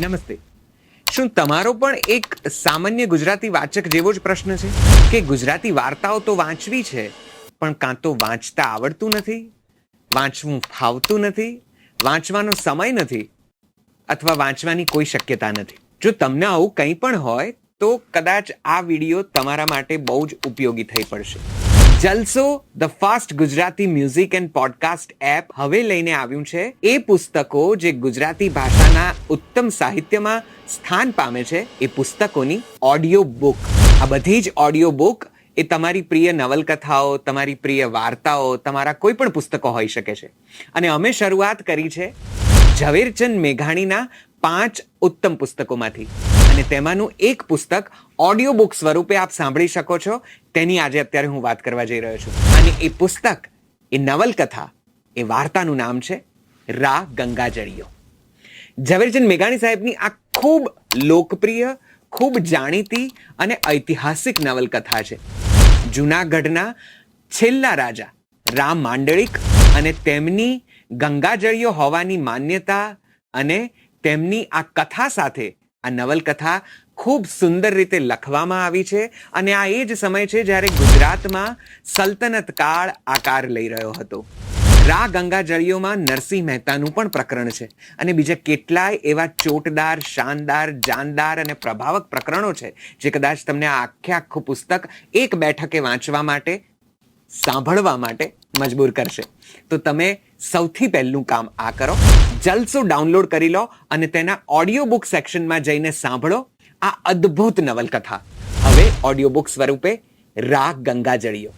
નમસ્તે. શું તમારો પણ એક સામાન્ય ગુજરાતી વાચક જેવો જ પ્રશ્ન છે? કે ગુજરાતી વાર્તાઓ તો વાંચવી છે, પણ કાં તો વાંચતા આવડતું નથી? વાંચવું ફાવતું નથી? વાંચવાનો સમય નથી? અથવા વાંચવાની કોઈ શક્યતા નથી? જો તમને આવું કંઈ પણ હોય, તો કદાચ આ વીડિયો તમારા માટે બહુ જ ઉપયોગી થઈ પડશે. Jalso the fast Gujarati music and podcast app હવે લઈને આવ્યું છે. એ પુસ્તકો જે ગુજરાતી ભાષાના ઉત્તમ સાહિત્યમાં સ્થાન પામે છે, એ પુસ્તકોની ઓડિયો બુક આ બધી જ ઓડિયો બુક એ તમારી પ્રિય નવલકથાઓ, તમારી પ્રિય વાર્તાઓ, તમારા કોઈ પણ પુસ્તકો હોઈ શકે છે. અને અમે શરૂઆત કરી છે ઝવેરચંદ મેઘાણીના પાંચ ઉત્તમ પુસ્તકોમાંથી. અને તેમાંનું એક પુસ્તક ઓડિયો બુક સ્વરૂપે આપ સાંભળી શકો છો. તેની આજે અત્યારે હું વાત કરવા જઈ રહ્યો છું. અને એ પુસ્તક, એ નવલકથા, એ વાર્તાનું નામ છે રા ગંગાજળીઓ. ઝવેરચંદ મેઘાણી સાહેબની આ ખૂબ લોકપ્રિય, ખૂબ જાણીતી અને ઐતિહાસિક નવલકથા છે. જૂનાગઢના છેલ્લા રાજા રામ માંડળિક અને તેમની ગંગાજળીઓ હોવાની માન્યતા અને તેમની આ કથા સાથે આ નવલકથા ખૂબ સુંદર રીતે લખવામાં આવી છે અને આ એ જ સમય છે જ્યારે ગુજરાતમાં સલ્તનત કાળ આકાર લઈ રહ્યો હતો. રા ગંગાજળીઓમાં નરસિંહ મહેતાનું પણ પ્રકરણ છે અને બીજા કેટલાય એવા ચોટદાર, શાનદાર, જાનદાર અને પ્રભાવક પ્રકરણો છે જે કદાચ તમને આ આખે આખું પુસ્તક એક બેઠકે વાંચવા માટે, સાંભળવા માટે મજબૂર કરશે. તો તમે સૌથી પહેલું કામ આ કરો. જલસો ડાઉનલોડ કરી લો અને તેના ઓડિયો બુક સેક્શનમાં જઈને સાંભળો આ અદ્ભુત નવલકથા. હવે ઓડિયો બુક સ્વરૂપે રા ગંગાજળીઓ.